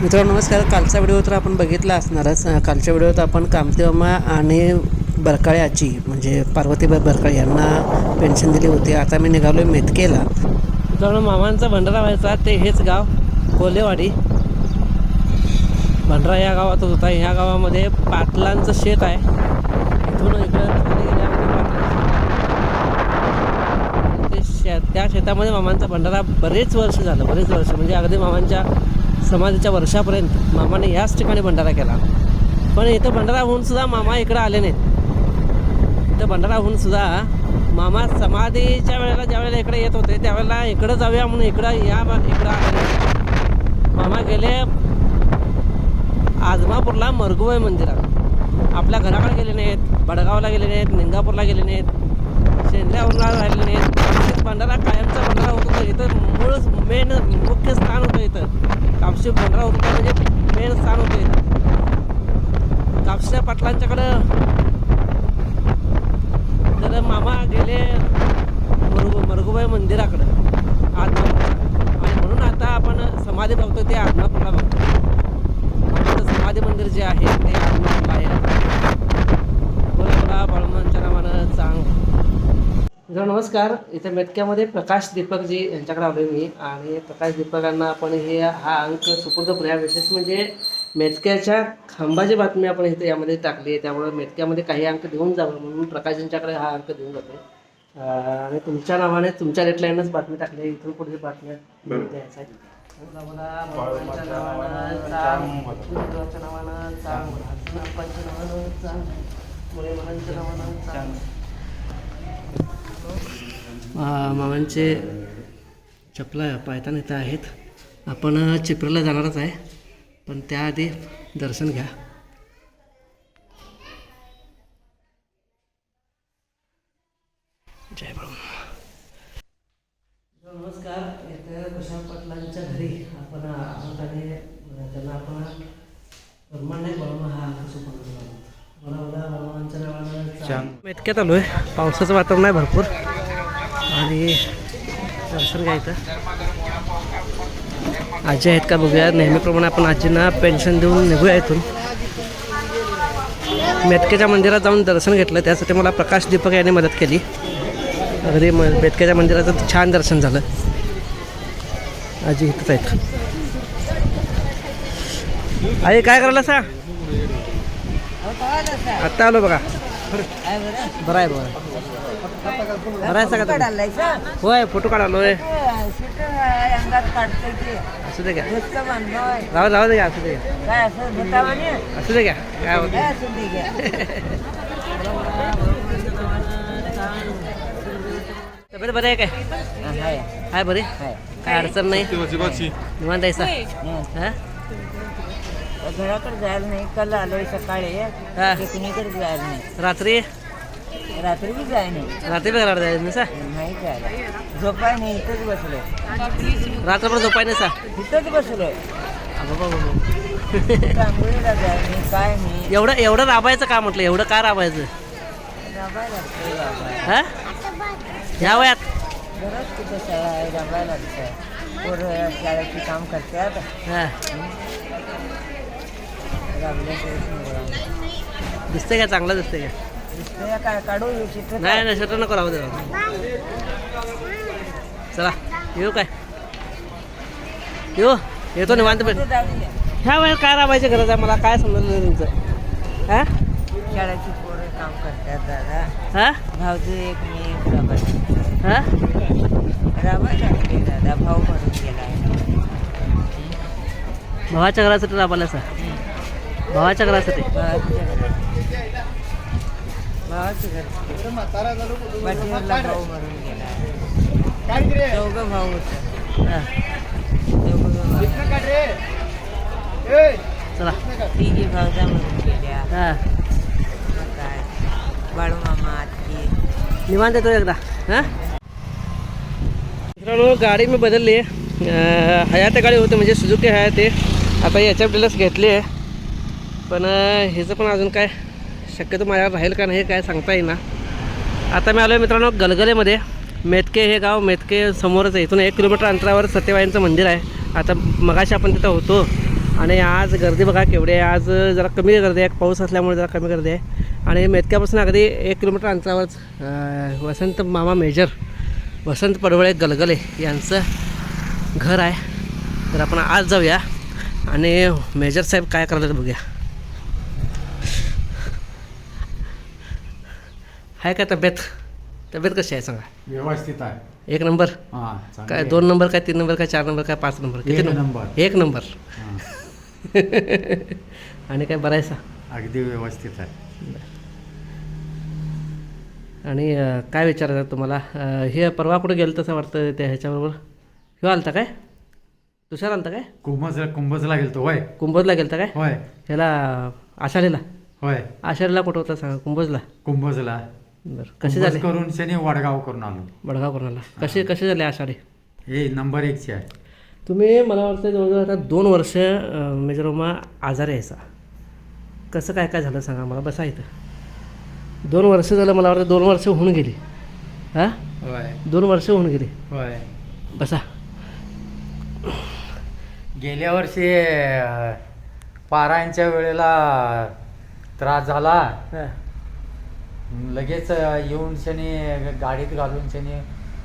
मित्रांनो नमस्कार. कालचा व्हिडिओ तर आपण बघितला असणारच. कालच्या व्हिडिओत आपण कामतेमामा आणि बरकाळे आजी म्हणजे पार्वतीबाई बरकाळे यांना पेन्शन दिली होती. आता मी निघालो आहे मेतकेला मित्रांनो मामांचा भंडारा व्हायचा ते हेच गाव कोलेवाडी. भंडारा या गावातच होता. ह्या गावामध्ये पाटलांचं शेत आहे. इथून इकडं ते शे त्या शेतामध्ये मामांचा भंडारा बरेच वर्ष झालं बरेच वर्ष. म्हणजे अगदी मामांच्या समाधीच्या वर्षापर्यंत मामाने याच ठिकाणी भंडारा केला. पण इथं भंडारा होऊन सुद्धा मामा इकडं आले नाहीत. इथं भंडारा होऊन सुद्धा मामा समाधीच्या वेळेला ज्या वेळेला इकडे येत होते त्यावेळेला इकडं जाऊया म्हणून इकडं या इकडं आले मामा गेले आजमापूरला मरगुबाई मंदिरात. आपल्या घराकडे गेले नाहीत बडगावला गेले नाहीत निंगापूरला गेले नाहीत शेंद्र्यावरला राहिले नाहीत. भंडारा कायमचा भंडारा होत होता इथं मूळ मेन मुख्य स्थान होतं इथं. कापशी भंडारा होत होता म्हणजे मेन स्थान होतं इथं. कापशा पाटलांच्याकडं तर मामा गेले मरगु मरगुबाई मंदिराकडं. आदमापूरला आणि म्हणून आता आपण समाधी बघतो ते आदमापूरला बघतो समाधी मंदिर जे आहे ते आदमापूरला आहे. बोला बोला बळमांच्या नावानं चांग. मित्रांनो नमस्कार. इथे मेटक्यामध्ये प्रकाश दीपकजी यांच्याकडे आलो मी. आणि प्रकाश दीपकांना आपण हे हा अंक सुपूर्द करूया. विशेष म्हणजे मेटक्याच्या खांबाची बातमी आपण इथे यामध्ये टाकली आहे. त्यामुळे मेटक्यामध्ये काही अंक देऊन जावं म्हणून प्रकाश यांच्याकडे हा अंक देऊन जातो आणि तुमच्या नावाने तुमच्या रेटलाईनच बातमी टाकली इथून पुढे बातम्या द्यायचा आहे. बोला बोला, भगवानच्या नावानं चांग, गुरुदेवाच्या नावानं चांग, आजनाप्पांच्या नावानं चांग, मुळे महाराजांच्या नावानं चांग. मामांचे चपला पायतान इथं आहेत. आपण चिपरीला जाणारच आहे. पण त्याआधी दर्शन घ्या जय ब्रह्मा नमस्कार इथं प्रशांत पाटलांच्या घरी आपण आहोत आणि त्यांना आपण ब्रह्मांड बळमा हा सुपर्ण मला मला बळमांच्या नावानं इतक्यात आलो आहे पावसाचं वातावरण आहे भरपूर. आणि दर्शन घ्यायचं आजी आहेत का बघूया. नेहमीप्रमाणे आपण आजींना पेन्शन देऊन निघूया इथून. मेटकेच्या मंदिरात जाऊन दर्शन घेतलं. त्यासाठी मला प्रकाश दीपक यांनी मदत केली. अगदी म मेटकेच्या मंदिराचं छान दर्शन झालं. आजी इथंच आहेत. आई काय करायला सा? आत्ता आलो बघा. बरं आहे बरं बरं आहे सगळं होय फोटो काढालोय. अंगात काढतोय की असू दे घ्या. राहू राहू दे घ्या असू दे घ्या. काय असं दे घ्या. काय होत तब्येत बरं आहे काय? हाय हाय बरे? काय अडचण नाही? निवांत आहे हा? घराकडे जायला नाही. काल आलोय सकाळी. हा. कुणीकडे जायला नाही. रात्री? रात्री बी जाय नाही. रात्री बी घरात जायचं सा नाही जायला. झोपाय नाही इथंच बसलोय. रात्रभर झोपाय नाही सा इथंच बसलोय. अगं बाबा चांगलीला जाय नाही काय नाही. एवढं एवढं राबायचं का म्हटलं? एवढं का राबायचं? राबायला लागतंय राबाय हा? ह्या वयात. घरात कुठं शाळा आहे राबायला लागतंय. पोरं शाळेची काम करतात. हा. नाही. दिसतंय का? चांगलं दिसतंय का? काय काढू येऊ चित्र नाही नाही शटर नको राहू दे चला येऊ काय? येऊ येतो निवांत पण. ह्या वयात काय राबायची गरज आहे? मला काय समजलं नाही तुमचं. हा? शाळेची पोरं काम करतात दादा. हा? एक मी राबायला हा? राबायला दादा भाऊ गेला. भावाच्या घरासाठी राबायला सर भावाच्या घरात. भाऊ होतं. हा. चला. तिघी गेल्या. हा. काय? बाळू मामा आत्ती. निवांत येतो एकदा. हां? मित्रांनो गाडी मी बदलली आहे. हयाते गाडी होती म्हणजे सुझुकी हयाते आता एच एफ डीलच घेतली आहे. पण ह्याचं पण अजून काय शक्यतो माझ्यावर राहील का नाही हे काय सांगता येईना. आता मी आलो आहे मित्रांनो गलगलेमध्ये. मेतके हे गाव मेतके समोरच आहे. इथून एक किलोमीटर अंतरावर सत्यवाईंचं मंदिर आहे. आता मगाशी आपण तिथं होतो आणि आज गर्दी बघा केवढी आहे. आज जरा कमी गर्दी आहे. पाऊस असल्यामुळे जरा कमी गर्दी आहे. आणि मेतक्यापासून अगदी एक किलोमीटर अंतरावरच वसंत मामा मेजर वसंत पडवळे गलगले यांचं घर आहे. तर आपण आज जाऊया आणि मेजर साहेब काय करायला बघूया. आहे काय तब्येत? तब्येत कशी आहे सांगा? व्यवस्थित आहे. एक नंबर? हा चांगली काय आहे. दोन नंबर काय तीन नंबर काय चार नंबर काय पाच नंबर? किती एक नंबर. एक नंबर. हा, आणि काय बरायचा अगदी व्यवस्थित आहे. आणि अं, काय विचारायचं तुम्हाला? अं, हे परवा कुठे गेलं तसं वाटतं त्या ह्याच्याबरोबर? ह्यो आलता काय? तुषार आलता काय? कुंभज कुंभजला गेलतो होय. कुंभजला गेलता काय? होय. ह्याला आषाढीला. होय. आषाढीला कुठं होता सांगा कुंभजला? कुंभजला. बरं. कसे झाले? करून शनी वडगाव करून आलो. बडगाव कोणाला कसे कसे झाले आषाढी? हे नंबर एकची आहे. तुम्ही मला वाटतं जवळजवळ आता दोन वर्ष अं, मेजरोमा आजारी यायचा. कसं काय काय झालं सांगा मला? बसा इथं. दोन वर्ष झालं मला वाटतं दोन वर्ष होऊन गेली. हां? होय. दोन वर्ष होऊन गेली. होय. बसा. गेल्या वर्षी अं, पारायणच्या वेळेला त्रास झाला. हां. लगेच येऊन शनी गाडीत घालून शनी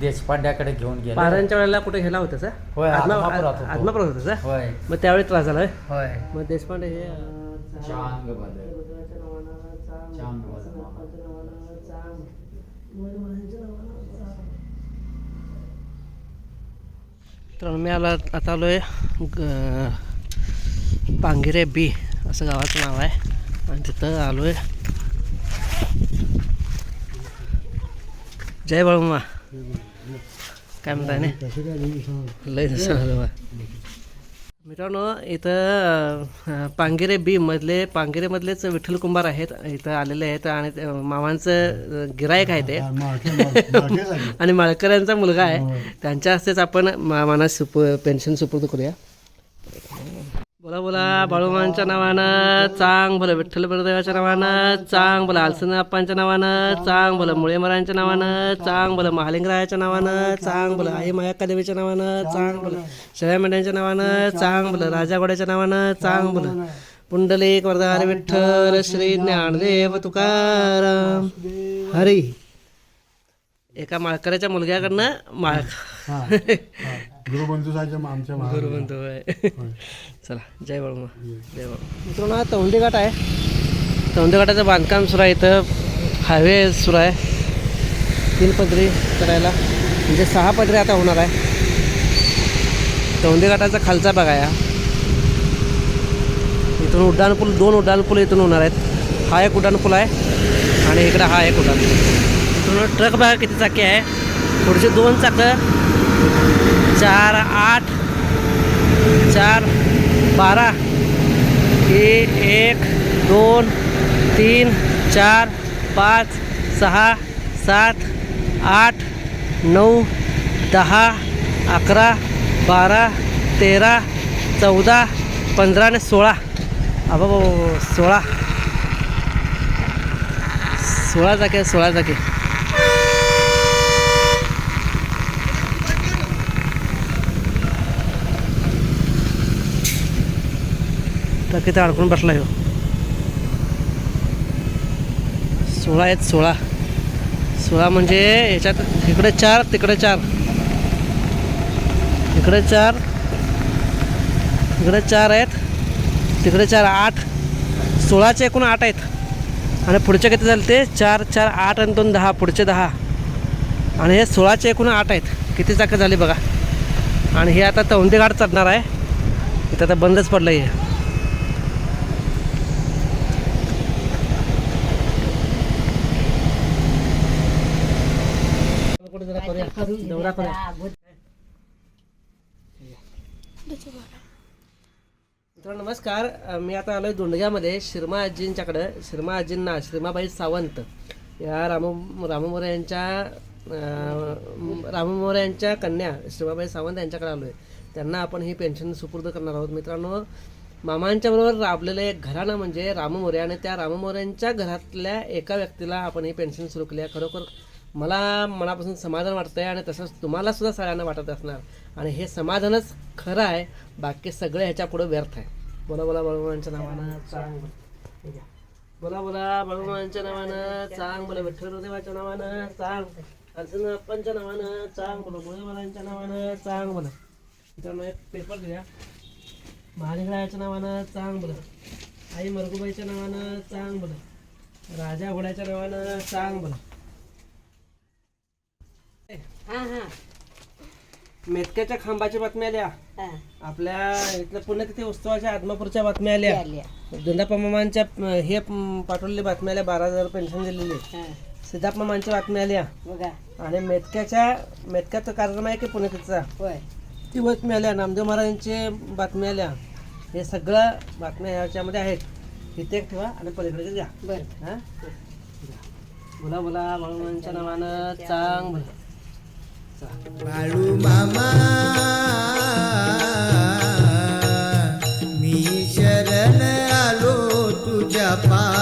देशपांड्याकडे घेऊन गेला पारांच्या वेळेला कुठे गेला होता सर होय. आत्मापुरात होता सर होय मग त्यावेळी त्रास झाला होय? मग देशपांडे हे चांग. चांग. तर मी आला आता आलो आहे पांगिरे बी असं गावाचं नाव आहे आणि तिथं आलो आहे जय बाळूमा काय म्हणताय ना? लय बा. मित्रांनो इथं पांगिरे बी मधले पांगिरेमधलेच विठ्ठल कुंभार आहेत इथं आलेले आहेत आणि मामांचं गिरायक आहे ते. आणि माळकऱ्यांचा मुलगा आहे. त्यांच्या हस्तेच आपण मामांना सुप पेन्शन सुपूर्द करूया. बोला बोला बाळूमांच्या नावानं चांग बोला विठ्ठल बलदेवाच्या नावानं चांग बोला आलसन अप्पांच्या नावानं चांग बोला मुळेमरांच्या नावानं चांग बोला महालिंगरायाच्या नावानं चांग बोला आई मायाक्का देवीच्या नावानं चांग बोला शेळ्या मेंढ्यांच्या नावानं चांग बोला राजा घोड्याच्या नावानं चांग बोला. पुंडलिक वरदार विठ्ठल श्री ज्ञानदेव तुकाराम. हरी. एका माळकऱ्याच्या मुलग्याकडनं माळ गुरुबंधू साहेब आमच्या गुरुबंधू आहे चला जय बाळूमा जय. बाळू मित्रांनो हा घाट आहे. तौंडी घाटाचं बांधकाम सुरू आहे. इथं हायवे सुरू आहे. तीन पदरी करायला. म्हणजे सहा पदरी आता होणार आहे. तौंडी घाटाचा खालचा भाग आहे हा. इथून उड्डाणपूल दोन उड्डाणपूल इथून होणार आहेत. हा एक उड्डाणपूल आहे आणि इकडं हा एक उड्डाण इथून ट्रक बघा किती चाकी आहे? पुढचे दोन चाकं चार आठ चार बारा एक दोन तीन चार पाच सहा सात आठ नऊ दहा अकरा बारा तेरा चौदा पंधरा आणि सोळा. अबा सोळा. सोळा जागे सोळा जागे. तर किती अडकून बसला ह्यो सोळा आहेत सोळा. सोळा म्हणजे याच्यात इकडे चार तिकडे चार. इकडे चार इकडे चार आहेत तिकडे चार आठ. सोळाचे एकूण आठ आहेत. आणि पुढचे किती झाले ते? चार चार आठ आणि दोन दहा. पुढचे दहा. आणि हे सोळाचे एकूण आठ आहेत. किती चाकं झाली बघा. आणि हे आता तौंदीघाट चढणार आहे. इथं आता बंदच पडलं हे. मित्र दौरा मित्रांनो नमस्कार. मी आता आलोय दोंडग्यामध्ये शिर्मा आजींच्याकडे. शिर्मा आजींना श्रीमाबाई सावंत. या राम राममोरे यांच्या राममोरे यांच्या कन्या श्रीमाबाई सावंत यांच्याकडे आलोय. त्यांना आपण ही पेन्शन सुपूर्द करणार आहोत. मित्रांनो मामांच्या बरोबर राबलेलं एक घराणं म्हणजे राममोरे आणि त्या राममोऱ्यांच्या घरातल्या एका व्यक्तीला आपण ही पेन्शन सुरू केली आहे. खरोखर मला मनापासून समाधान वाटतंय आणि तसंच तुम्हाला सुद्धा सगळ्यांना वाटत असणार. आणि हे समाधानच खरं आहे. बाकी सगळं ह्याच्या पुढे व्यर्थ आहे. बोला बोला बाळूमांच्या नावानं चांग. बोला. बोला बोला नावानं चांग. बोला विठ्ठलदेवाच्या नावानं चांग. अर्जुन अप्पांच्या नावानं चांग. बोला गोळेवालांच्या नावानं चांग. बोला. मित्रांनो एक पेपर द्या महालिंगरायाच्या नावानं चांग. बोला. आई मरगुबाईच्या नावानं चांग. बोला. राजा घोड्याच्या नावानं चांग. बोला. हा हा. मेतक्याच्या खांबाच्या बातम्या आल्या. हा. आपल्या इथल्या पुण्यतिथी उत्सवाच्या आदमापूरच्या बातम्या आल्या. आल्या. दोंडाप्पा मामांच्या अं, हे अं, पाठवलेली बातम्या आल्या बारा हजार पेन्शन दिलेली. हा. सिद्धाप मामांच्या बातम्या आल्या. बघा. आणि मेतक्याच्या मेतक्याचा कार्यक्रम आहे की पुण्यतिथीचा होय. ती बातमी आल्या नामदेव महाराजांची बातमी आल्या. हे सगळं बातम्या ह्याच्यामध्ये आहेत. इथे एक ठेवा आणि पलीकडे द्या बर. हा? बोला बोला बाळूमांच्या नावानं चांग बोला बाळू मामा मी शरण आलो तुझ्या पा